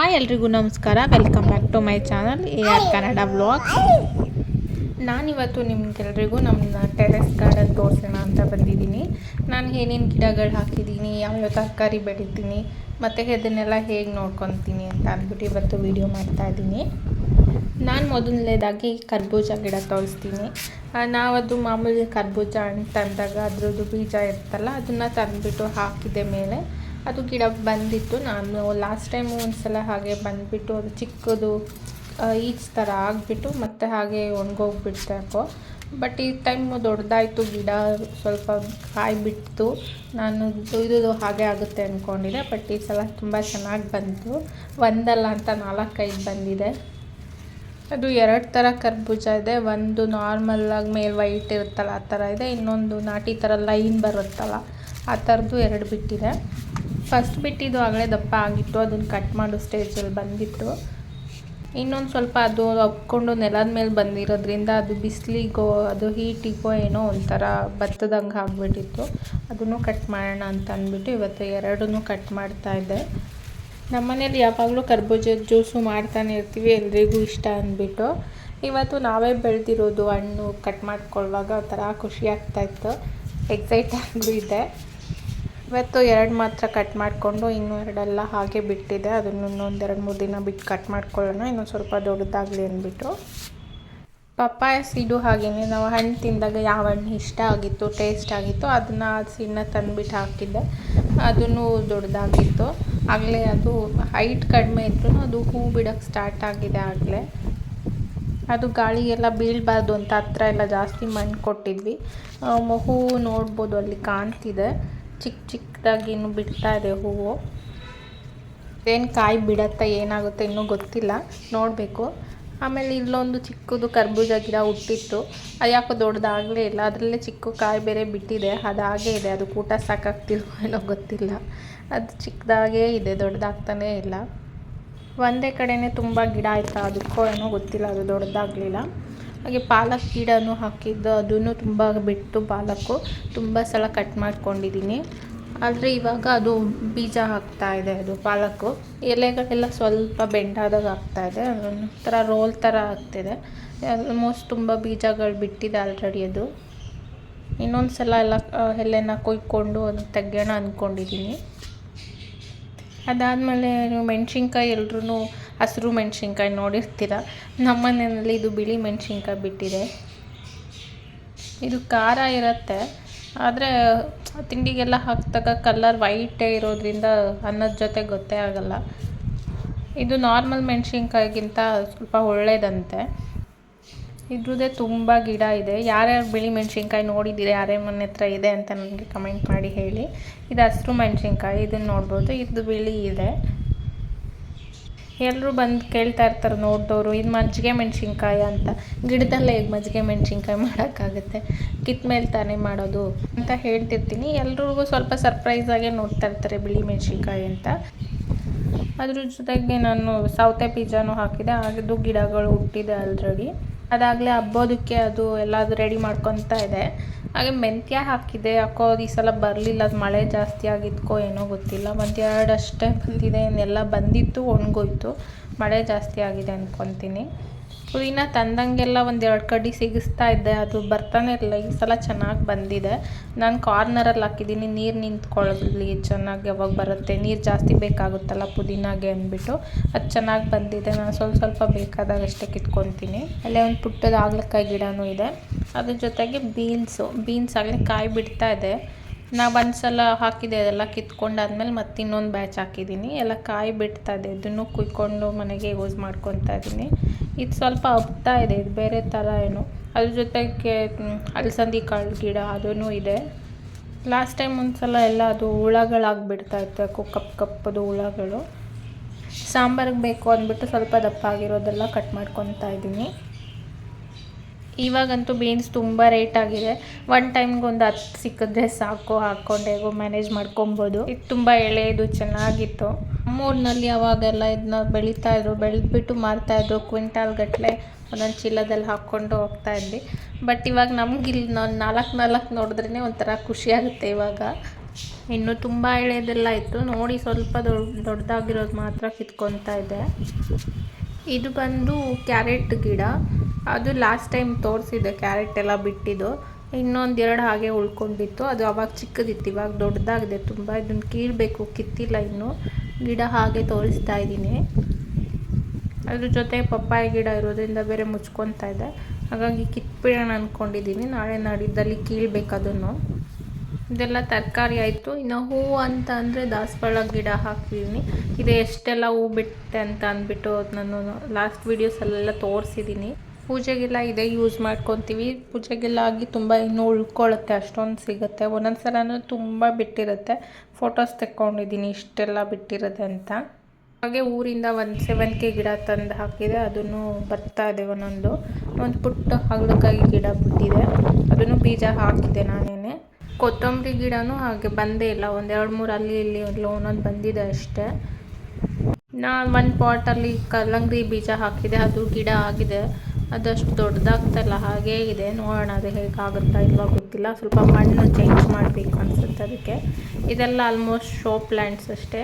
Hi ಎಲ್ರಿಗೂ ನಮಸ್ಕಾರ. Welcome back to my channel A R Kannada blog ನಾನಿವತ್ತು ನಿಮ್ಗೆಲ್ರಿಗೂ ನಮ್ಮ ಟೆರೆಸ್ ಗಾರ್ಡನ್ ತೋರಿಸೋಣ ಅಂತ ಬಂದಿದ್ದೀನಿ. ನಾನು ಏನೇನು ಗಿಡಗಳು ಹಾಕಿದ್ದೀನಿ, ಯಾವ್ಯಾವ ತರಕಾರಿ ಬೆಳಿತೀನಿ, ಮತ್ತು ಇದನ್ನೆಲ್ಲ ಹೇಗೆ ನೋಡ್ಕೊತೀನಿ ಅಂತ ಅಂದ್ಬಿಟ್ಟು ಇವತ್ತು ವೀಡಿಯೋ ಮಾಡ್ತಾ ಇದ್ದೀನಿ. ನಾನು ಮೊದಲನೇದಾಗಿ ಕರ್ಬೂಜ ಗಿಡ ತೋರಿಸ್ತೀನಿ. ನಾವದು ಮಾಮೂಲಿ ಕರ್ಬೂಜ ಹಣ್ಣು ತಂದಾಗ ಅದ್ರದ್ದು ಬೀಜ ಇರ್ತಲ್ಲ, ಅದನ್ನು ತಂದುಬಿಟ್ಟು ಹಾಕಿದೆ ಮೇಲೆ ಅದು ಗಿಡ ಬಂದಿತ್ತು. ನಾನು ಲಾಸ್ಟ್ ಟೈಮು ಒಂದು ಸಲ ಹಾಗೆ ಬಂದುಬಿಟ್ಟು ಅದು ಚಿಕ್ಕದು ಈಚ್ ಥರ ಆಗಿಬಿಟ್ಟು ಮತ್ತೆ ಹಾಗೆ ಒಣಗೋಗ್ಬಿಡ್ತಾಕೋ ಬಟ್ ಈ ಟೈಮು ದೊಡ್ಡದಾಯಿತು ಗಿಡ, ಸ್ವಲ್ಪ ಕಾಯಿ ಬಿಟ್ಟು ನಾನು ಇದು ಹಾಗೆ ಆಗುತ್ತೆ ಅಂದ್ಕೊಂಡಿದ್ದೆ ಬಟ್ ಈ ಸಲ ತುಂಬ ಚೆನ್ನಾಗಿ ಬಂತು. ಒಂದಲ್ಲ ಅಂತ ನಾಲ್ಕೈದು ಬಂದಿದೆ. ಅದು ಎರಡು ಥರ ಕರ್ಬೂಜ ಇದೆ, ಒಂದು ನಾರ್ಮಲಾಗಿ ಮೇಲೆ ವೈಟ್ ಇರುತ್ತಲ್ಲ ಆ ಥರ ಇದೆ. ಇನ್ನೊಂದು ನಾಟಿ ಥರ ಲೈನ್ ಬರುತ್ತಲ್ಲ ಆ ಥರದ್ದು ಎರಡು ಬಿಟ್ಟಿದೆ. ಫಸ್ಟ್ ಬಿಟ್ಟಿದ್ದು ಆಗಲೇ ದಪ್ಪ ಆಗಿತ್ತು, ಅದನ್ನು ಕಟ್ ಮಾಡೋ ಸ್ಟೇಜಲ್ಲಿ ಬಂದಿತ್ತು. ಇನ್ನೊಂದು ಸ್ವಲ್ಪ ಅದು ಒಪ್ಕೊಂಡು ನೆಲದ ಮೇಲೆ ಬಂದಿರೋದ್ರಿಂದ ಅದು ಬಿಸಿಲಿಗೋ, ಅದು ಹೀಟಿಗೋ ಏನೋ ಒಂಥರ ಬತ್ತದಂಗೆ ಆಗಿಬಿಟ್ಟಿತ್ತು. ಅದನ್ನು ಕಟ್ ಮಾಡೋಣ ಅಂತ ಅಂದ್ಬಿಟ್ಟು ಇವತ್ತು ಎರಡನ್ನೂ ಕಟ್ ಮಾಡ್ತಾ ಇದ್ದೆ. ನಮ್ಮನೇಲಿ ಯಾವಾಗಲೂ ಕರ್ಬೂಜದ ಜ್ಯೂಸು ಮಾಡ್ತಾನೆ ಇರ್ತೀವಿ, ಎಲ್ರಿಗೂ ಇಷ್ಟ ಅಂದ್ಬಿಟ್ಟು. ಇವತ್ತು ನಾವೇ ಬೆಳೆದಿರೋದು ಹಣ್ಣು ಕಟ್ ಮಾಡ್ಕೊಳ್ಳುವಾಗ ಒಂಥರ ಖುಷಿ ಆಗ್ತಾಯಿತ್ತು ಎಕ್ಸೈಟ್ ಆಗೂ ಇದೆ. ಇವತ್ತು ಎರಡು ಮಾತ್ರ ಕಟ್ ಮಾಡಿಕೊಂಡು ಇನ್ನೂ ಎರಡೆಲ್ಲ ಹಾಗೆ ಬಿಟ್ಟಿದೆ. ಅದನ್ನು ಇನ್ನೊಂದು ಎರಡು ಮೂರು ದಿನ ಬಿಟ್ಟು ಕಟ್ ಮಾಡ್ಕೊಳ್ಳೋಣ. ಇನ್ನೊಂದು ಸ್ವಲ್ಪ ದೊಡ್ಡದಾಗಲಿ ಅಂದ್ಬಿಟ್ಟು. ಪಪ್ಪಾಯ ಸೀಡು ಹಾಗೆಯೇ ನಾವು ಹಣ್ಣು ತಿಂದಾಗ ಯಾವ ಹಣ್ಣು ಇಷ್ಟ ಆಗಿತ್ತು ಟೇಸ್ಟ್ ಆಗಿತ್ತು, ಅದನ್ನು ಆ ಸೀಡನ್ನ ತಂದುಬಿಟ್ಟು ಹಾಕಿದ್ದೆ. ಅದನ್ನು ದೊಡ್ಡದಾಗಿತ್ತು. ಆಗಲೇ ಅದು ಹೈಟ್ ಕಡಿಮೆ ಇದ್ರೂ ಅದು ಹೂ ಬಿಡೋಕ್ಕೆ ಸ್ಟಾರ್ಟ್ ಆಗಿದೆ ಆಗಲೇ. ಅದು ಗಾಳಿಗೆಲ್ಲ ಬೀಳಬಾರ್ದು ಅಂತ ಹತ್ರ ಎಲ್ಲ ಜಾಸ್ತಿ ಮಣ್ಣು ಕೊಟ್ಟಿದ್ವಿ. ಹೂ ನೋಡ್ಬೋದು ಅಲ್ಲಿ ಕಾಣ್ತಿದೆ. ಚಿಕ್ಕ ಚಿಕ್ಕದಾಗಿ ಇನ್ನು ಬಿಡ್ತಾ ಇದೆ ಹೂವು. ಏನು ಕಾಯಿ ಬಿಡತ್ತಾ, ಏನಾಗುತ್ತೆ ಇನ್ನೂ ಗೊತ್ತಿಲ್ಲ. ನೋಡಬೇಕು. ಆಮೇಲೆ ಇಲ್ಲೊಂದು ಚಿಕ್ಕದು ಕರ್ಬೂಜ ಗಿಡ ಹುಟ್ಟಿತ್ತು. ಅದು ಯಾಕೋ ದೊಡ್ಡದಾಗಲೇ ಇಲ್ಲ. ಅದರಲ್ಲೇ ಚಿಕ್ಕ ಕಾಯಿ ಬೇರೆ ಬಿಟ್ಟಿದೆ. ಅದು ಹಾಗೇ ಇದೆ. ಅದು ಊಟ ಸಾಕಾಗ್ತಿಲ್ವೋ ಏನೋ ಗೊತ್ತಿಲ್ಲ. ಅದು ಚಿಕ್ಕದಾಗೇ ಇದೆ. ದೊಡ್ಡದಾಗ್ತಾನೇ ಇಲ್ಲ. ಒಂದೇ ಕಡೆಯೇ ತುಂಬ ಗಿಡ ಆಯ್ತಾ ಅದಕ್ಕೋ ಏನೋ ಗೊತ್ತಿಲ್ಲ. ಅದು ದೊಡ್ಡದಾಗಲಿಲ್ಲ. ಹಾಗೆ ಪಾಲಕ್ ಗಿಡನೂ ಹಾಕಿದ್ದು, ಅದನ್ನು ತುಂಬ ಬಿಟ್ಟು ಪಾಲಕ್ಕು ತುಂಬ ಸಲ ಕಟ್ ಮಾಡ್ಕೊಂಡಿದ್ದೀನಿ. ಆದರೆ ಇವಾಗ ಅದು ಬೀಜ ಹಾಕ್ತಾ ಇದೆ, ಅದು ಪಾಲಕ್ಕು. ಎಲೆಗಳೆಲ್ಲ ಸ್ವಲ್ಪ ಬೆಂಡಾದಾಗ ಆಗ್ತಾ ಇದೆ, ಒಂಥರ ರೋಲ್ ಥರ ಆಗ್ತಿದೆ. ಆಲ್ಮೋಸ್ಟ್ ತುಂಬ ಬೀಜಗಳು ಬಿಟ್ಟಿದೆ ಆಲ್ರೆಡಿ ಅದು. ಇನ್ನೊಂದು ಸಲ ಎಲ್ಲ ಎಲೆನ ಕೊಯ್ಕೊಂಡು ಅದು ತೆಗೆಯೋಣ ಅಂದ್ಕೊಂಡಿದ್ದೀನಿ ಅದಾದಮೇಲೆ ನೀವು ಮೆಣಸಿನ್ಕಾಯಿ ಎಲ್ರೂ ಹಸಿರು ಮೆಣಸಿನ್ಕಾಯಿ ನೋಡಿರ್ತೀರ. ನಮ್ಮ ಮನೆಯಲ್ಲಿ ಇದು ಬಿಳಿ ಮೆಣಸಿನ್ಕಾಯಿ ಬಿಟ್ಟಿದೆ. ಇದು ಖಾರ ಇರುತ್ತೆ. ಆದರೆ ತಿಂಡಿಗೆಲ್ಲ ಹಾಕಿದಾಗ ಕಲರ್ ವೈಟೇ ಇರೋದ್ರಿಂದ ಅನ್ನದ ಜೊತೆ ಗೊತ್ತೇ ಆಗಲ್ಲ. ಇದು ನಾರ್ಮಲ್ ಮೆಣಸಿನ್ಕಾಯಿಗಿಂತ ಸ್ವಲ್ಪ ಒಳ್ಳೇದಂತೆ. ಇದ್ರದ್ದೇ ತುಂಬ ಗಿಡ ಇದೆ. ಯಾರ್ಯಾರು ಬಿಳಿ ಮೆಣಸಿನ್ಕಾಯಿ ನೋಡಿದ್ದೀರಿ ಯಾರೇ ಮನೆ ಹತ್ರ ಇದೆ ಅಂತ ನನಗೆ ಕಮೆಂಟ್ ಮಾಡಿ ಹೇಳಿ. ಇದು ಹಸಿರು ಮೆಣಸಿನ್ಕಾಯಿ ಇದನ್ನು ನೋಡ್ಬೋದು. ಇದು ಬಿಳಿ ಇದೆ. ಎಲ್ಲರೂ ಬಂದು ಕೇಳ್ತಾ ಇರ್ತಾರೆ ನೋಡಿದವರು, ಇದು ಮಜ್ಜಿಗೆ ಮೆಣಸಿನ್ಕಾಯಿ ಅಂತ. ಗಿಡದಲ್ಲೇ ಹೇಗೆ ಮಜ್ಜಿಗೆ ಮೆಣಸಿನ್ಕಾಯಿ ಮಾಡೋಕ್ಕಾಗುತ್ತೆ. ಕಿತ್ತ ಮೇಲೆ ತಾನೇ ಮಾಡೋದು ಅಂತ ಹೇಳ್ತಿರ್ತೀನಿ. ಎಲ್ರಿಗೂ ಸ್ವಲ್ಪ ಸರ್ಪ್ರೈಸಾಗೆ ನೋಡ್ತಾ ಇರ್ತಾರೆ ಬಿಳಿ ಮೆಣಸಿನ್ಕಾಯಿ ಅಂತ. ಅದ್ರ ಜೊತೆಗೆ ನಾನು ಸೌತೆ ಬೀಜನೂ ಹಾಕಿದೆ. ಅದು ಗಿಡಗಳು ಹುಟ್ಟಿದೆ ಆಲ್ರೆಡಿ ಅದಾಗಲೇ ಹಬ್ಬೋದಕ್ಕೆ ಅದು ಎಲ್ಲದು ರೆಡಿ ಮಾಡ್ಕೊತಾ ಇದೆ. ಹಾಗೆ ಮೆಂತ್ಯ ಹಾಕಿದೆ. ಯಾಕೋ ಈ ಸಲ ಬರಲಿಲ್ಲ. ಅದು ಮಳೆ ಜಾಸ್ತಿ ಆಗಿದ್ಕೋ ಏನೋ ಗೊತ್ತಿಲ್ಲ. ಒಂದು ಅಷ್ಟೇ ಬಂದಿದೆ. ಇನ್ನೆಲ್ಲ ಬಂದಿತ್ತು, ಒಣಗೋಯ್ತು. ಮಳೆ ಜಾಸ್ತಿ ಆಗಿದೆ ಅಂದ್ಕೊತೀನಿ ಪುದೀನ ತಂದಂಗೆಲ್ಲ ಒಂದು ಎರಡು ಕಡೆ ಸಿಗಿಸ್ತಾ ಇದ್ದೆ. ಅದು ಬರ್ತಾನೆ ಇರಲಿಲ್ಲ ಈ ಸಲ ಚೆನ್ನಾಗಿ ಬಂದಿದೆ. ನಾನು ಕಾರ್ನರಲ್ಲಿ ಹಾಕಿದ್ದೀನಿ. ನೀರು ನಿಂತ್ಕೊಳ್ಳಲಿ ಚೆನ್ನಾಗಿ ಯಾವಾಗ ಬರುತ್ತೆ. ನೀರು ಜಾಸ್ತಿ ಬೇಕಾಗುತ್ತಲ್ಲ ಪುದೀನಾಗೆ ಅಂದ್ಬಿಟ್ಟು. ಅದು ಚೆನ್ನಾಗಿ ಬಂದಿದೆ. ನಾನು ಸ್ವಲ್ಪ ಸ್ವಲ್ಪ ಬೇಕಾದಾಗ ಅಷ್ಟೇ ಕಿತ್ಕೊತೀನಿ. ಅಲ್ಲೇ ಒಂದು ಪುಟ್ಟದ ಹಾಗಲಕಾಯಿ ಗಿಡನೂ ಇದೆ. ಅದ್ರ ಜೊತೆಗೆ ಬೀನ್ಸು. ಬೀನ್ಸ್ ಆಗಲೇ ಕಾಯಿ ಬಿಡ್ತಾ ಇದೆ. ನಾವು ಒಂದು ಸಲ ಹಾಕಿದೆ, ಅದೆಲ್ಲ ಕಿತ್ಕೊಂಡಾದ್ಮೇಲೆ ಮತ್ತೆ ಇನ್ನೊಂದು ಬ್ಯಾಚ್ ಹಾಕಿದ್ದೀನಿ ಎಲ್ಲ ಕಾಯಿ ಬಿಡ್ತಾ ಇದೆ, ಇದನ್ನು ಕುಯ್ಕೊಂಡು ಮನೆಗೆ ಯೂಸ್ ಮಾಡ್ಕೊತಾ ಇದ್ದೀನಿ ಇದು ಸ್ವಲ್ಪ ಹಬ್ತಾ ಇದೆ, ಇದು ಬೇರೆ ಥರ ಏನು. ಅದ್ರ ಜೊತೆಗೆ ಅಲಸಂದಿ ಕಾಳು ಗಿಡ ಅದೂ ಇದೆ. ಲಾಸ್ಟ್ ಟೈಮ್ ಒಂದು ಸಲ ಎಲ್ಲ ಅದು ಹುಳಗಳಾಗ್ಬಿಡ್ತಾ ಇತ್ತು, ಯಾಕೋ ಕಪ್ ಕಪ್ಪದು ಹುಳಗಳು. ಸಾಂಬಾರಿಗೆ ಬೇಕು ಅಂದ್ಬಿಟ್ಟು ಸ್ವಲ್ಪ ದಪ್ಪ ಆಗಿರೋದೆಲ್ಲ ಕಟ್ ಮಾಡ್ಕೊತಾ ಇದ್ದೀನಿ ಇವಾಗಂತೂ ಬೀನ್ಸ್ ತುಂಬ ರೇಟ್ ಆಗಿದೆ. ಒನ್ ಟೈಮ್ಗೆ ಒಂದು ಹತ್ತು ಸಿಕ್ಕಿದ್ರೆ ಸಾಕು ಹಾಕ್ಕೊಂಡು ಹೇಗೋ ಮ್ಯಾನೇಜ್ ಮಾಡ್ಕೊಬೋದು. ಇದು ತುಂಬ ಎಳೆಯದು, ಚೆನ್ನಾಗಿತ್ತು. ನಮ್ಮೂರಿನಲ್ಲಿ ಅವಾಗೆಲ್ಲ ಇದನ್ನ ಬೆಳೀತಾ ಇದ್ರು, ಬೆಳೆದ್ಬಿಟ್ಟು ಮಾರ್ತಾಯಿದ್ರು ಕ್ವಿಂಟಾಲ್ ಗಟ್ಟಲೆ ಒಂದೊಂದು ಚೀಲದಲ್ಲಿ ಹಾಕ್ಕೊಂಡು ಹೋಗ್ತಾ ಇದ್ವಿ. ಬಟ್ ಇವಾಗ ನಮ್ಗೆ ಇಲ್ಲಿ ನಾವು ನಾಲ್ಕು ನಾಲ್ಕು ನೋಡಿದ್ರೇ ಒಂಥರ ಖುಷಿ ಆಗುತ್ತೆ ಇವಾಗ. ಇನ್ನು ತುಂಬ ಎಳೆದೆಲ್ಲ ಇತ್ತು ನೋಡಿ ಸ್ವಲ್ಪ ದೊಡ್ಡ ದೊಡ್ಡದಾಗಿರೋದು ಮಾತ್ರ ಕಿತ್ಕೊತಾ ಇದೆ. ಇದು ಬಂದು ಕ್ಯಾರೆಟ್ ಗಿಡ. ಅದು ಲಾಸ್ಟ್ ಟೈಮ್ ತೋರಿಸಿದೆ ಕ್ಯಾರೆಟ್ ಎಲ್ಲ ಬಿಟ್ಟಿದ್ದು. ಇನ್ನೊಂದು ಎರಡು ಹಾಗೆ ಉಳ್ಕೊಂಡಿತ್ತು ಅದು ಅವಾಗ ಚಿಕ್ಕದಿತ್ತು, ಇವಾಗ ದೊಡ್ಡದಾಗಿದೆ. ತುಂಬ ಇದನ್ನು ಕೀಳಬೇಕು ಕಿತ್ತಿಲ್ಲ ಇನ್ನು. ಗಿಡ ಹಾಗೆ ತೋರಿಸ್ತಾ ಇದ್ದೀನಿ. ಅದ್ರ ಜೊತೆ ಪಪ್ಪಾಯ ಗಿಡ ಇರೋದ್ರಿಂದ ಬೇರೆ ಮುಚ್ಕೊತಾ ಇದೆ. ಹಾಗಾಗಿ ಕಿತ್ಬಿಡೋಣ ಅಂದ್ಕೊಂಡಿದ್ದೀನಿ ನಾಳೆ ನಾಡಿದ್ದಲ್ಲಿ ಕೀಳ್ಬೇಕು ಅದನ್ನು. ಇದೆಲ್ಲ ತರಕಾರಿ ಆಯಿತು. ಇನ್ನು ಹೂವು ಅಂತ ಅಂದರೆ ದಾಸವಾಳ ಗಿಡ ಹಾಕಿದ್ದೀನಿ ಇದು ಎಷ್ಟೆಲ್ಲ ಹೂ ಬಿಟ್ಟೆ ಅಂತ ಅಂದ್ಬಿಟ್ಟು ನಾನು ಲಾಸ್ಟ್ ವೀಡಿಯೋಸಲ್ಲೆಲ್ಲ ತೋರಿಸಿದ್ದೀನಿ ಪೂಜೆಗೆಲ್ಲ ಇದೇ ಯೂಸ್ ಮಾಡ್ಕೊತೀವಿ. ಪೂಜೆಗೆಲ್ಲ ಆಗಿ ತುಂಬ ಇನ್ನೂ ಉಳ್ಕೊಳ್ಳುತ್ತೆ ಅಷ್ಟೊಂದು ಸಿಗುತ್ತೆ. ಒಂದೊಂದು ಸಲನೂ ತುಂಬ ಬಿಟ್ಟಿರುತ್ತೆ. ಫೋಟೋಸ್ ತೆಕ್ಕೊಂಡಿದ್ದೀನಿ ಇಷ್ಟೆಲ್ಲ ಬಿಟ್ಟಿರುತ್ತೆ ಅಂತ. ಹಾಗೆ ಊರಿಂದ ಒಂದು ಸೆವೆನ್ಕೆ ಗಿಡ ತಂದು ಹಾಕಿದೆ. ಅದನ್ನು ಬರ್ತಾ ಇದೆ ಒಂದೊಂದು. ಒಂದು ಪುಟ್ಟ ಹಗಲಕ್ಕಾಗಿ ಗಿಡ ಬಿಟ್ಟಿದೆ. ಅದನ್ನು ಬೀಜ ಹಾಕಿದೆ ನಾನೇನೆ. ಕೊತ್ತಂಬರಿ ಗಿಡನೂ ಹಾಗೆ ಬಂದೇ ಇಲ್ಲ. ಒಂದು ಎರಡು ಮೂರು ಅಲ್ಲಿ ಇಲ್ಲಿ ಎಲ್ಲ ಒಂದೊಂದು ಬಂದಿದೆ ಅಷ್ಟೇ. ನಾನು ಒಂದು ಪಾಟಲ್ಲಿ ಕಲ್ಲಂಗಡಿ ಬೀಜ ಹಾಕಿದೆ. ಅದು ಗಿಡ ಆಗಿದೆ. ಅದಷ್ಟು ದೊಡ್ಡದಾಗ್ತಾಯಿಲ್ಲ ಹಾಗೇ ಇದೆ. ನೋಡೋಣ ಅದು ಹೇಗಾಗುತ್ತಾ ಇಲ್ವಾ ಗೊತ್ತಿಲ್ಲ. ಸ್ವಲ್ಪ ಮಣ್ಣು ಚೇಂಜ್ ಮಾಡಬೇಕು ಅನಿಸುತ್ತೆ ಅದಕ್ಕೆ. ಇದೆಲ್ಲ ಆಲ್ಮೋಸ್ಟ್ ಶೋ ಪ್ಲ್ಯಾಂಟ್ಸ್ ಅಷ್ಟೇ.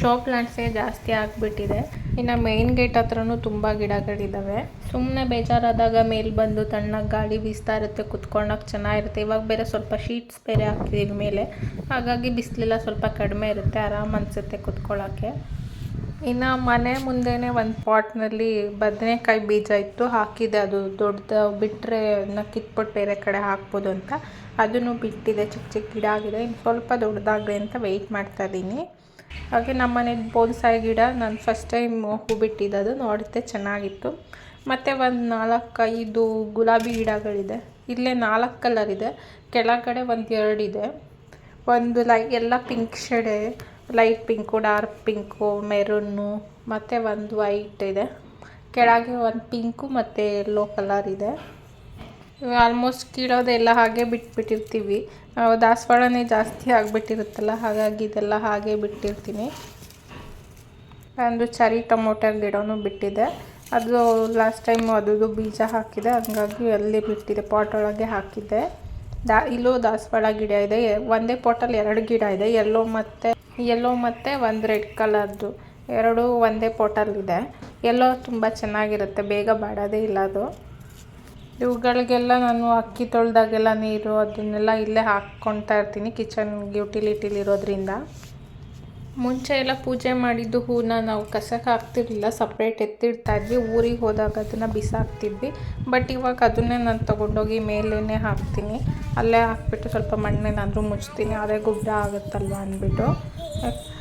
ಶೋ ಪ್ಲ್ಯಾಂಟ್ಸೇ ಜಾಸ್ತಿ ಆಗಿಬಿಟ್ಟಿದೆ. ಇನ್ನು ಮೇನ್ ಗೇಟ್ ಹತ್ರನೂ ತುಂಬ ಗಿಡಗಳಿದ್ದಾವೆ ಸುಮ್ಮನೆ ಬೇಜಾರಾದಾಗ ಮೇಲೆ ಬಂದು ತಣ್ಣಗೆ ಗಾಳಿ ಬೀಸ್ತಾ ಇರುತ್ತೆ, ಕುತ್ಕೊಂಡಾಗ ಚೆನ್ನಾಗಿರುತ್ತೆ. ಇವಾಗ ಬೇರೆ ಸ್ವಲ್ಪ ಶೀಟ್ಸ್ ಬೇರೆ ಹಾಕ್ತಿದ್ದೀವಿ ಮೇಲೆ. ಹಾಗಾಗಿ ಬಿಸಿಲೆಲ್ಲ ಸ್ವಲ್ಪ ಕಡಿಮೆ ಇರುತ್ತೆ, ಆರಾಮ್ ಅನಿಸುತ್ತೆ ಕುತ್ಕೊಳ್ಳೋಕ್ಕೆ ಇನ್ನು ಮನೆ ಮುಂದೆನೇ ಒಂದು ಪಾಟ್ನಲ್ಲಿ ಬದನೆಕಾಯಿ ಬೀಜ ಇತ್ತು ಹಾಕಿದೆ. ಅದು ದೊಡ್ಡದು ಬಿಟ್ಟರೆ ಅದನ್ನ ಕಿತ್ಬಿಟ್ಟು ಬೇರೆ ಕಡೆ ಹಾಕ್ಬೋದು ಅಂತ. ಅದನ್ನು ಬಿಟ್ಟಿದೆ. ಚಿಕ್ಕ ಚಿಕ್ಕ ಗಿಡ ಆಗಿದೆ. ಇನ್ನು ಸ್ವಲ್ಪ ದೊಡ್ಡದಾಗಲಿ ಅಂತ ವೆಯ್ಟ್ ಮಾಡ್ತಾ ಇದ್ದೀನಿ. ಹಾಗೆ ನಮ್ಮ ಮನೇಲಿ ಬೋನ್ಸಾಯಿ ಗಿಡ ನಾನು ಫಸ್ಟ್ ಟೈಮ್ ಹೂ ಬಿಟ್ಟಿದ್ದದು ನೋಡುತ್ತೆ ಚೆನ್ನಾಗಿತ್ತು. ಮತ್ತು ಒಂದು ನಾಲ್ಕೈದು ಗುಲಾಬಿ ಗಿಡಗಳಿದೆ. ಇಲ್ಲೇ ನಾಲ್ಕು ಕಲರ್ ಇದೆ. ಕೆಳಗಡೆ ಒಂದು ಎರಡಿದೆ ಒಂದು ಲೈ ಎಲ್ಲ pink ಶೇಡೆ light pink dark pink maroon ಮತ್ತು ಒಂದು ವೈಟ್ ಇದೆ. ಕೆಳಗೆ ಒಂದು ಪಿಂಕು ಮತ್ತು ಯೆಲ್ಲೋ ಕಲರ್ ಇದೆ. ಆಲ್ಮೋಸ್ಟ್ ಕೀಳೋದೆಲ್ಲ ಹಾಗೆ ಬಿಟ್ಬಿಟ್ಟಿರ್ತೀವಿ. ದಾಸವಾಳನೇ ಜಾಸ್ತಿ ಆಗಿಬಿಟ್ಟಿರುತ್ತಲ್ಲ, ಹಾಗಾಗಿ ಇದೆಲ್ಲ ಹಾಗೆ ಬಿಟ್ಟಿರ್ತೀನಿ. ಒಂದು ಚರಿ ಟೊಮೊಟೊ ಗಿಡನೂ ಬಿಟ್ಟಿದೆ. ಅದು ಲಾಸ್ಟ್ ಟೈಮ್ ಅದು ಬೀಜ ಹಾಕಿದೆ, ಹಂಗಾಗಿ ಅಲ್ಲಿ ಬಿಟ್ಟಿದೆ ಪಾಟ್ ಒಳಗೆ ಹಾಕಿದ್ದೆ. ದಾ, ಇಲ್ಲೂ ದಾಸವಾಳ ಗಿಡ ಇದೆ. ಒಂದೇ ಪಾಟಲ್ಲಿ ಎರಡು ಗಿಡ ಇದೆ ಎಲ್ಲೋ ಮತ್ತು ಯೆಲ್ಲೋ ಮತ್ತು ಒಂದು ರೆಡ್ ಕಲರ್ದು ಎರಡು ಒಂದೇ ಪೋಟಲ್ಲಿದೆ ಎಲ್ಲೋ ತುಂಬ ಚೆನ್ನಾಗಿರುತ್ತೆ. ಬೇಗ ಬಾಡೋದೇ ಇಲ್ಲ ಅದು. ಇವುಗಳಿಗೆಲ್ಲ ನಾನು ಅಕ್ಕಿ ತೊಳೆದಾಗೆಲ್ಲ ನೀರು ಅದನ್ನೆಲ್ಲ ಇಲ್ಲೇ ಹಾಕ್ಕೊಳ್ತಾ ಇರ್ತೀನಿ. ಕಿಚನ್ ಯುಟಿಲಿಟಿಲಿರೋದ್ರಿಂದ ಮುಂಚೆ ಎಲ್ಲ ಪೂಜೆ ಮಾಡಿದ್ದು ಹೂವನ್ನ ನಾವು ಕಸಕ್ಕೆ ಹಾಕ್ತಿರ್ಲಿಲ್ಲ ಸಪ್ರೇಟ್ ಎತ್ತಿಡ್ತಾ ಇದ್ವಿ. ಊರಿಗೆ ಹೋದಾಗ ಅದನ್ನು ಬಿಸಾಕ್ತಿದ್ವಿ. ಬಟ್ ಇವಾಗ ಅದನ್ನೇ ನಾನು ತೊಗೊಂಡೋಗಿ ಮೇಲೇ ಹಾಕ್ತೀನಿ. ಅಲ್ಲೇ ಹಾಕ್ಬಿಟ್ಟು ಸ್ವಲ್ಪ ಮಣ್ಣೇನಾದರೂ ಮುಚ್ತೀನಿ. ಅದೇ ಗೊಬ್ಬರ ಆಗುತ್ತಲ್ವ ಅಂದ್ಬಿಟ್ಟು.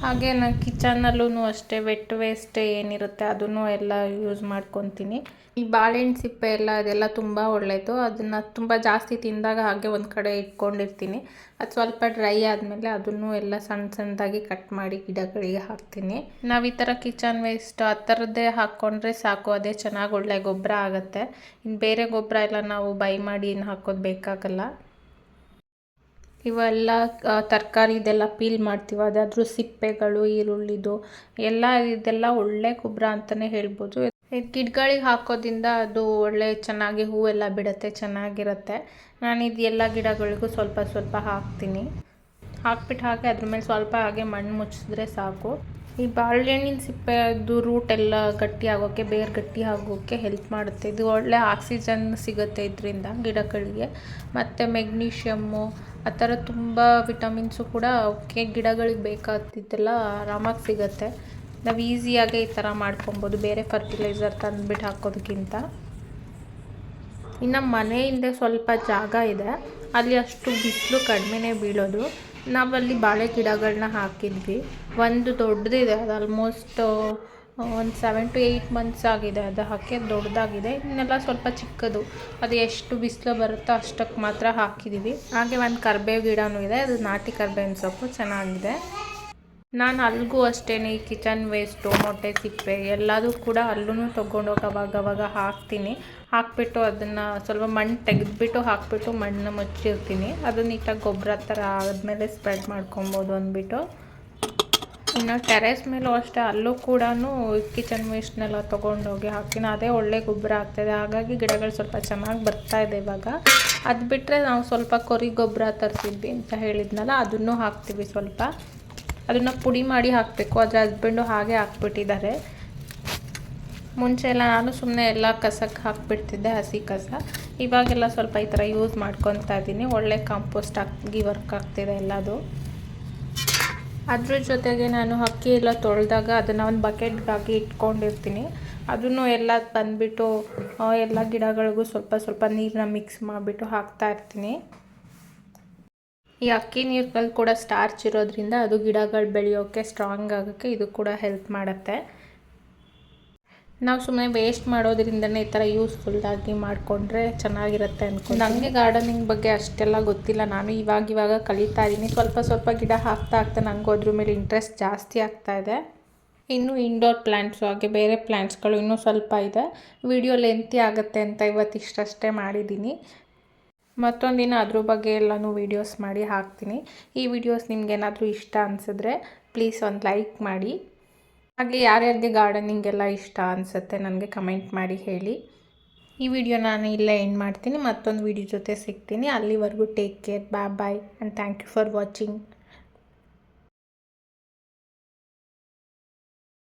ಹಾಗೆ ನಾನು ಕಿಚನಲ್ಲೂ ಅಷ್ಟೇ ವೆಟ್ ವೇಸ್ಟ್ ಏನಿರುತ್ತೆ ಅದನ್ನು ಎಲ್ಲ ಯೂಸ್ ಮಾಡ್ಕೊತೀನಿ. ಈ ಬಾಳೆಹಣ್ಣು ಸಿಪ್ಪೆ ಎಲ್ಲ, ಅದೆಲ್ಲ ತುಂಬ ಒಳ್ಳೆಯದು ಅದನ್ನು ತುಂಬ ಜಾಸ್ತಿ ತಿಂದಾಗ ಹಾಗೆ ಒಂದು ಕಡೆ ಇಟ್ಕೊಂಡಿರ್ತೀನಿ. ಅದು ಸ್ವಲ್ಪ ಡ್ರೈ ಆದಮೇಲೆ ಅದನ್ನು ಎಲ್ಲ ಸಣ್ಣ ಸಣ್ಣದಾಗಿ ಕಟ್ ಮಾಡಿ ಗಿಡಗಳಿಗೆ ಹಾಕ್ತೀನಿ. ನಾವು ಈ ಥರ ಕಿಚನ್ ವೇಸ್ಟ್ ಆ ಥರದ್ದೇ ಹಾಕ್ಕೊಂಡ್ರೆ ಸಾಕು, ಅದೇ ಚೆನ್ನಾಗಿ ಒಳ್ಳೆ ಗೊಬ್ಬರ ಆಗುತ್ತೆ. ಇನ್ನು ಬೇರೆ ಗೊಬ್ಬರ ಎಲ್ಲ ನಾವು ಬೈ ಮಾಡಿ ಏನು ಹಾಕೋದು ಬೇಕಾಗಲ್ಲ. ಇವೆಲ್ಲ ತರಕಾರಿ ಇದೆಲ್ಲ ಪೀಲ್ ಮಾಡ್ತೀವಿ, ಅದಾದರೂ ಸಿಪ್ಪೆಗಳು, ಈರುಳ್ಳಿದು, ಎಲ್ಲ ಇದೆಲ್ಲ ಒಳ್ಳೆ ಗೊಬ್ಬರ ಅಂತಲೇ ಹೇಳ್ಬೋದು. ಗಿಡಗಳಿಗೆ ಹಾಕೋದ್ರಿಂದ ಅದು ಒಳ್ಳೆ ಚೆನ್ನಾಗಿ ಹೂವೆಲ್ಲ ಬಿಡುತ್ತೆ, ಚೆನ್ನಾಗಿರುತ್ತೆ. ನಾನು ಇದು ಎಲ್ಲ ಗಿಡಗಳಿಗೂ ಸ್ವಲ್ಪ ಸ್ವಲ್ಪ ಹಾಕ್ತೀನಿ. ಹಾಕ್ಬಿಟ್ಟು ಹಾಕಿ ಅದ್ರ ಮೇಲೆ ಸ್ವಲ್ಪ ಹಾಗೆ ಮಣ್ಣು ಮುಚ್ಚಿದ್ರೆ ಸಾಕು. ಈ ಬಾಳೆಹಣ್ಣಿನ ಸಿಪ್ಪೆ ಅದು ರೂಟ್ ಎಲ್ಲ ಗಟ್ಟಿ ಆಗೋಕ್ಕೆ, ಬೇರ್ ಗಟ್ಟಿ ಆಗೋಕ್ಕೆ ಹೆಲ್ಪ್ ಮಾಡುತ್ತೆ. ಇದು ಒಳ್ಳೆ ಆಕ್ಸಿಜನ್ ಸಿಗುತ್ತೆ ಇದರಿಂದ ಗಿಡಗಳಿಗೆ. ಮತ್ತು ಮೆಗ್ನೀಷಿಯಮ್ಮು ಆ ಥರ ತುಂಬ ವಿಟಮಿನ್ಸು ಕೂಡ ಅವಕ್ಕೆ ಗಿಡಗಳಿಗೆ ಬೇಕಾಗ್ತಿದ್ದೆಲ್ಲ ಆರಾಮಾಗಿ ಸಿಗುತ್ತೆ. ನಾವು ಈಸಿಯಾಗೆ ಈ ಥರ ಮಾಡ್ಕೊಬೋದು, ಬೇರೆ ಫರ್ಟಿಲೈಸರ್ ತಂದುಬಿಟ್ಟು ಹಾಕೋದಕ್ಕಿಂತ ಇನ್ನು ಮನೆ ಹಿಂದೆ ಸ್ವಲ್ಪ ಜಾಗ ಇದೆ, ಅಲ್ಲಿ ಅಷ್ಟು ಬಿಸಿಲು ಕಡಿಮೆನೇ ಬೀಳೋದು. ನಾವಲ್ಲಿ ಬಾಳೆ ಗಿಡಗಳನ್ನ ಹಾಕಿದ್ವಿ. ಒಂದು ದೊಡ್ಡದಿದೆ, ಅದು ಆಲ್ಮೋಸ್ಟ್ ಒಂದು ಸೆವೆನ್ ಟು ಏಯ್ಟ್ ಮಂತ್ಸ್ ಆಗಿದೆ, ಅದು ಹಾಕಿ ದೊಡ್ಡದಾಗಿದೆ. ಇನ್ನೆಲ್ಲ ಸ್ವಲ್ಪ ಚಿಕ್ಕದು. ಅದು ಎಷ್ಟು ಬಿಸಿಲು ಬರುತ್ತೋ ಅಷ್ಟಕ್ಕೆ ಮಾತ್ರ ಹಾಕಿದ್ದೀವಿ ಹಾಗೆ ಒಂದು ಕರ್ಬೇವು ಗಿಡವೂ ಇದೆ, ಅದು ನಾಟಿ ಕರ್ಬೇವಿನ ಸೊಪ್ಪು, ಚೆನ್ನಾಗಿದೆ. ನಾನು ಅಲ್ಲಿಗೂ ಅಷ್ಟೇ ಈ ಕಿಚನ್ ವೇಸ್ಟು, ಮೊಟ್ಟೆ ಸಿಪ್ಪೆ ಎಲ್ಲದೂ ಕೂಡ ಅಲ್ಲೂ ತೊಗೊಂಡೋಗಿ ಅವಾಗ ಹಾಕ್ತೀನಿ. ಹಾಕ್ಬಿಟ್ಟು ಅದನ್ನು ಸ್ವಲ್ಪ ಮಣ್ಣು ತೆಗೆದ್ಬಿಟ್ಟು ಹಾಕ್ಬಿಟ್ಟು ಮಣ್ಣು ಮುಚ್ಚಿರ್ತೀನಿ. ಅದು ನೀಟಾಗಿ ಗೊಬ್ಬರ ಥರ ಆದಮೇಲೆ ಸ್ಪ್ರೆಡ್ ಮಾಡ್ಕೊಬೋದು ಅಂದ್ಬಿಟ್ಟು. ಇನ್ನು ಟೆರೆಸ್ ಮೇಲೂ ಅಷ್ಟೇ, ಅಲ್ಲೂ ಕೂಡ ಕಿಚನ್ ವೇಸ್ಟ್ನೆಲ್ಲ ತೊಗೊಂಡೋಗಿ ಹಾಕಿನ ಅದೇ ಒಳ್ಳೆ ಗೊಬ್ಬರ ಆಗ್ತಾಯಿದೆ ಹಾಗಾಗಿ ಗಿಡಗಳು ಸ್ವಲ್ಪ ಚೆನ್ನಾಗಿ ಬರ್ತಾ ಇದೆ ಇವಾಗ. ಅದು ಬಿಟ್ಟರೆ ನಾವು ಸ್ವಲ್ಪ ಕೊರಿ ಗೊಬ್ಬರ ತರಿಸಿದ್ವಿ ಅಂತ ಹೇಳಿದ್ನಲ್ಲ, ಅದನ್ನು ಹಾಕ್ತೀವಿ ಸ್ವಲ್ಪ. ಅದನ್ನು ಪುಡಿ ಮಾಡಿ ಹಾಕಬೇಕು. ಅದರ ಹಸ್ಬೆಂಡು ಹಾಗೆ ಹಾಕ್ಬಿಟ್ಟಿದ್ದಾರೆ. ಮುಂಚೆ ಎಲ್ಲ ನಾನು ಸುಮ್ಮನೆ ಎಲ್ಲ ಕಸಕ್ಕೆ ಹಾಕ್ಬಿಡ್ತಿದ್ದೆ, ಹಸಿ ಕಸ. ಇವಾಗೆಲ್ಲ ಸ್ವಲ್ಪ ಈ ಥರ ಯೂಸ್ ಮಾಡ್ಕೊತಾ ಇದ್ದೀನಿ. ಒಳ್ಳೆ ಕಾಂಪೋಸ್ಟ್ ಆಗಿ ವರ್ಕ್ ಆಗ್ತಿದೆ ಎಲ್ಲದು. ಅದ್ರ ಜೊತೆಗೆ ನಾನು ಅಕ್ಕಿ ಎಲ್ಲ ತೊಳೆದಾಗ ಅದನ್ನು ಒಂದು ಬಕೆಟ್ಗಾಗಿ ಇಟ್ಕೊಂಡಿರ್ತೀನಿ. ಅದನ್ನು ಎಲ್ಲ ಬಂದುಬಿಟ್ಟು ಎಲ್ಲ ಗಿಡಗಳಿಗೂ ಸ್ವಲ್ಪ ಸ್ವಲ್ಪ ನೀರನ್ನ ಮಿಕ್ಸ್ ಮಾಡಿಬಿಟ್ಟು ಹಾಕ್ತಾ ಇರ್ತೀನಿ. ಈ ಅಕ್ಕಿ ನೀರಿನಲ್ಲಿ ಕೂಡ ಸ್ಟಾರ್ಚ್ ಇರೋದ್ರಿಂದ ಅದು ಗಿಡಗಳು ಬೆಳೆಯೋಕ್ಕೆ ಸ್ಟ್ರಾಂಗ್ ಆಗೋಕ್ಕೆ ಇದು ಕೂಡ ಹೆಲ್ಪ್ ಮಾಡುತ್ತೆ. ನಾವು ಸುಮ್ಮನೆ ವೇಸ್ಟ್ ಮಾಡೋದ್ರಿಂದನೇ ಈ ಥರ ಯೂಸ್ಫುಲ್ಲಾಗಿ ಮಾಡಿಕೊಂಡ್ರೆ ಚೆನ್ನಾಗಿರುತ್ತೆ ಅಂದ್ಕೊಂಡು ನನಗೆ ಗಾರ್ಡನಿಂಗ್ ಬಗ್ಗೆ ಅಷ್ಟೆಲ್ಲ ಗೊತ್ತಿಲ್ಲ. ನಾನು ಇವಾಗ ಇವಾಗ ಕಲಿತಾ ಇದ್ದೀನಿ ಸ್ವಲ್ಪ ಸ್ವಲ್ಪ ಗಿಡ ಹಾಕ್ತಾ ಹಾಕ್ತಾ ನನಗೂ ಅದ್ರ ಮೇಲೆ ಇಂಟ್ರೆಸ್ಟ್ ಜಾಸ್ತಿ ಆಗ್ತಾ ಇದೆ. ಇನ್ನು ಇಂಡೋರ್ ಪ್ಲ್ಯಾಂಟ್ಸು ಹಾಗೆ ಬೇರೆ ಪ್ಲ್ಯಾಂಟ್ಸ್ಗಳು ಇನ್ನೂ ಸ್ವಲ್ಪ ಇದೆ. ವಿಡಿಯೋ ಲೆಂತಿ ಆಗುತ್ತೆ ಅಂತ ಇವತ್ತು ಇಷ್ಟಷ್ಟೇ ಮಾಡಿದ್ದೀನಿ ಮತ್ತೊಂದಿನ ಅದ್ರ ಬಗ್ಗೆ ಎಲ್ಲನೂ ವೀಡಿಯೋಸ್ ಮಾಡಿ ಹಾಕ್ತೀನಿ. ಈ ವಿಡಿಯೋಸ್ ನಿಮ್ಗೇನಾದರೂ ಇಷ್ಟ ಅನಿಸಿದ್ರೆ ಪ್ಲೀಸ್ ಒಂದು ಲೈಕ್ ಮಾಡಿ. ಹಾಗೆ ಯಾರ್ಯಾರಿಗೆ ಗಾರ್ಡನಿಂಗ್ ಎಲ್ಲ ಇಷ್ಟ ಅನಿಸುತ್ತೆ ನನಗೆ ಕಮೆಂಟ್ ಮಾಡಿ ಹೇಳಿ. ಈ ವಿಡಿಯೋ ನಾನು ಇಲ್ಲೇ ಎಂಡ್ ಮಾಡ್ತೀನಿ, ಮತ್ತೊಂದು ವಿಡಿಯೋ ಜೊತೆ ಸಿಗ್ತೀನಿ. ಅಲ್ಲಿವರೆಗೂ take care bye bye and thank you for watching